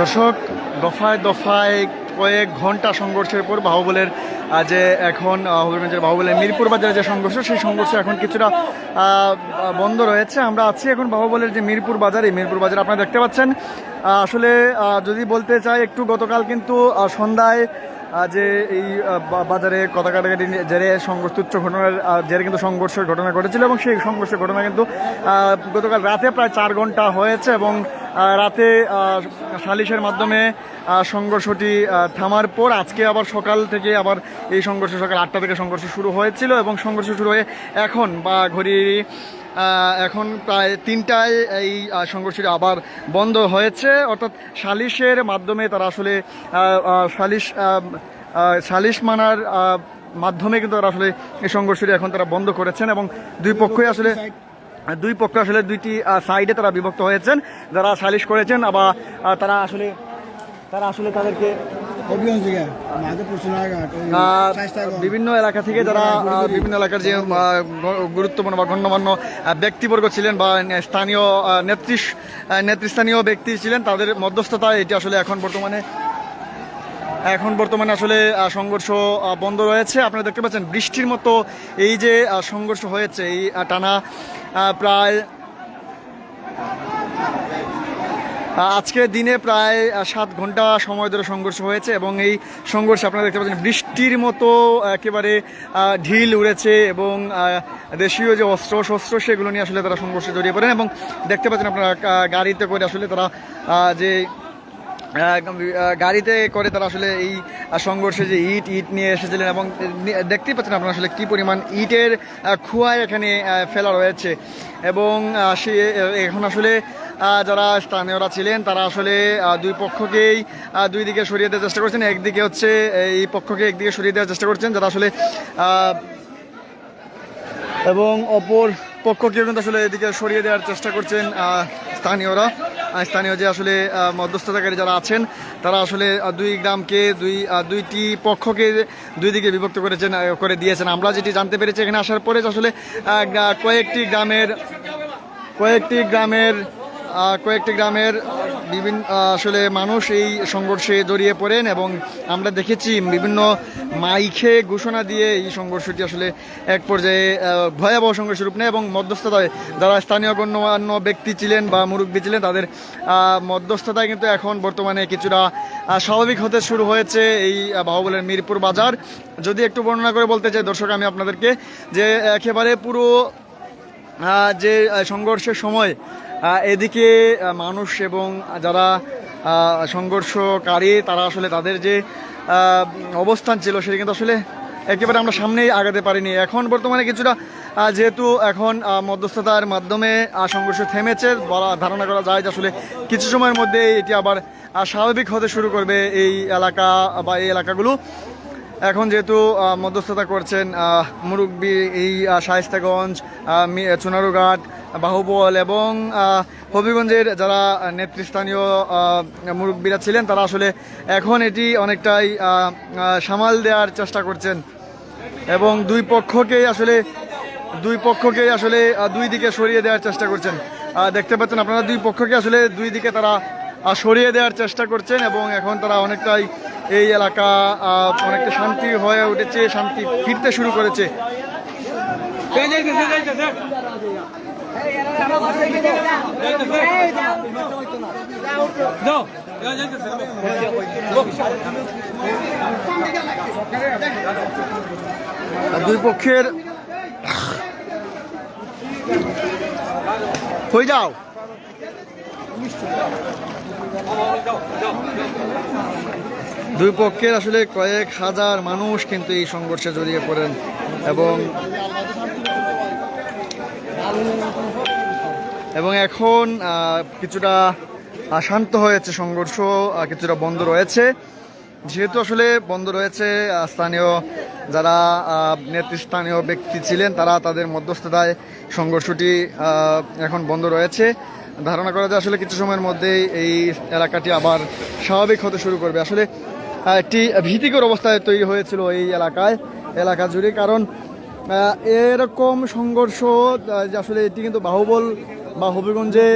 দর্শক, দফায় দফায় কয়েক ঘণ্টা সংঘর্ষের পর বাহুবলের যে এখন হবিগঞ্জের বাহুবলের মিরপুর বাজারে যে সংঘর্ষ, সেই সংঘর্ষ এখন কিছুটা বন্ধ রয়েছে। আমরা আছি এখন বাহুবলের যে মিরপুর বাজারে। মিরপুর বাজার আপনারা দেখতে পাচ্ছেন। আসলে যদি বলতে চাই, একটু গতকাল কিন্তু সন্ধ্যায় যে এই বাজারে কথা কাটাকাটি জেরে সংঘর্ষ তুচ্ছ ঘটনার জেরে কিন্তু সংঘর্ষের ঘটনা ঘটেছিল এবং সেই সংঘর্ষের ঘটনা কিন্তু গতকাল রাতে প্রায় চার ঘণ্টা হয়েছে এবং রাতে সালিশের মাধ্যমে সংঘর্ষটি থামার পর আজকে আবার সকাল থেকে আবার এই সংঘর্ষ সকাল আটটা থেকে সংঘর্ষ শুরু হয়েছিল এবং সংঘর্ষ শুরু হয়ে এখন বা ঘড়ি এখন প্রায় তিনটায় এই সংঘর্ষটি আবার বন্ধ হয়েছে। অর্থাৎ সালিশের মাধ্যমে তারা আসলে সালিশ সালিশ মানার মাধ্যমে কিন্তু তারা আসলে এই সংঘর্ষটি এখন তারা বন্ধ করেছেন এবং দুই পক্ষই আসলে, দুই পক্ষ আসলে দুইটি সাইডে তারা বিভক্ত হয়েছেন। যারা সালিশ করেছেন আবার তারা আসলে তারা আসলে তাদেরকে বিভিন্ন এলাকা থেকে যারা বিভিন্ন এলাকার যে গুরুত্বপূর্ণ বা গণ্যমান্য ব্যক্তিবর্গ ছিলেন বা স্থানীয় আহ, নেতৃ নেতৃস্থানীয় ব্যক্তি ছিলেন তাদের মধ্যস্থতায় এটি আসলে এখন বর্তমানে এখন বর্তমানে আসলে সংঘর্ষ বন্ধ রয়েছে। আপনারা দেখতে পাচ্ছেন বৃষ্টির মতো এই যে সংঘর্ষ হয়েছে এই টানা প্রায় আহ, আজকে দিনে প্রায় সাত ঘণ্টা সময় ধরে সংঘর্ষ হয়েছে এবং এই সংঘর্ষে আপনারা দেখতে পাচ্ছেন বৃষ্টির মতো একেবারে ঢিল উড়েছে এবং দেশীয় যে অস্ত্র শস্ত্র সেগুলো নিয়ে আসলে তারা সংঘর্ষে জড়িয়ে পড়েন এবং দেখতে পাচ্ছেন আপনারা গাড়িতে করে আসলে তারা যে গাড়িতে করে তারা আসলে এই সংঘর্ষে যে ইট ইট নিয়ে এসেছিলেন এবং দেখতেই পাচ্ছেন আপনারা আসলে কী পরিমাণ ইটের খোয়ায় এখানে ফেলা রয়েছে। এবং সে এখন আসলে যারা স্থানীয়রা ছিলেন, তারা আসলে দুই পক্ষকেই দুই দিকে সরিয়ে দেওয়ার চেষ্টা করছেন। একদিকে হচ্ছে, এই পক্ষকে একদিকে সরিয়ে দেওয়ার চেষ্টা করছেন, যারা আসলে এবং অপর পক্ষকেও কিন্তু আসলে এদিকে সরিয়ে দেওয়ার চেষ্টা করছেন স্থানীয়রা। স্থানীয় যে আসলে মধ্যস্থতাকারী যারা আছেন, তারা আসলে দুই গ্রামকে, দুই দুইটি পক্ষকে দুই দিকে বিভক্ত করেছেন করে দিয়েছেন। আমরা যেটি জানতে পেরেছি এখানে আসার পরে আসলে কয়েকটি গ্রামের কয়েকটি গ্রামের কয়েকটি গ্রামের বিভিন্ন আসলে মানুষ এই সংঘর্ষে জড়িয়ে পড়েন এবং আমরা দেখেছি বিভিন্ন মাইকে ঘোষণা দিয়ে এই সংঘর্ষটি আসলে এক পর্যায়ে ভয়াবহ সংঘর্ষের রূপ নেয় এবং মধ্যস্থতায় যারা স্থানীয় গণ্যমান্য ব্যক্তি ছিলেন বা মুরব্বী ছিলেন তাদের মধ্যস্থতায় কিন্তু এখন বর্তমানে কিছুটা স্বাভাবিক হতে শুরু হয়েছে এই বাহুবলের মিরপুর বাজার। যদি একটু বর্ণনা করে বলতে চাই দর্শক, আমি আপনাদেরকে যে একেবারে পুরো যে সংঘর্ষের সময় এদিকে মানুষ এবং যারা সংঘর্ষকারী, তারা আসলে তাদের যে অবস্থান ছিল সেটা কিন্তু আসলে একেবারে আমরা সামনেই আগাতে পারিনি। এখন বর্তমানে কিছুটা যেহেতু এখন মধ্যস্থতার মাধ্যমে সংঘর্ষ থেমেছে, বলা, ধারণা করা যায় যে আসলে কিছু সময়ের মধ্যে এটি আবার স্বাভাবিক হতে শুরু করবে এই এলাকা বা এই এলাকাগুলো। এখন যেহেতু মধ্যস্থতা করছেন মুরব্বী, এই শায়েস্তাগঞ্জ চুনারুঘাট বাহুবল এবং হবিগঞ্জের যারা নেতৃস্থানীয় মুরব্বীরা ছিলেন, তারা আসলে এখন এটি অনেকটাই সামাল দেওয়ার চেষ্টা করছেন। এবং দুই পক্ষকে আসলে, দুই পক্ষকে আসলে দুই দিকে সরিয়ে দেওয়ার চেষ্টা করছেন। দেখতে পাচ্ছেন আপনারা দুই পক্ষকে আসলে দুই দিকে তারা সরিয়ে দেওয়ার চেষ্টা করছেন এবং এখন তারা অনেকটাই এই এলাকা অনেকটা শান্তি হয়ে উঠেছে, শান্তি ফিরতে শুরু করেছে। দুই পক্ষের হয়ে যাও। দুই পক্ষের আসলে কয়েক হাজার মানুষ কিন্তু এই সংঘর্ষে জড়িয়ে পড়েন এবং এবং এখন কিছুটা শান্ত হয়েছে সংঘর্ষ কিছুটা বন্ধ রয়েছে। যেহেতু আসলে বন্ধ রয়েছে স্থানীয় যারা নেতৃস্থানীয় ব্যক্তি ছিলেন, তারা তাদের মধ্যস্থতায় সংঘর্ষটি এখন বন্ধ রয়েছে। ধারণা করা যায় আসলে কিছু সময়ের মধ্যেই এই এলাকাটি আবার স্বাভাবিক হতে শুরু করবে। আসলে একটি ভীতিকর অবস্থায় তৈরি হয়েছিল এই এলাকায়, এলাকা জুড়ে, কারণ এরকম সংঘর্ষ আসলে এটি কিন্তু বাহুবল বা হবিগঞ্জে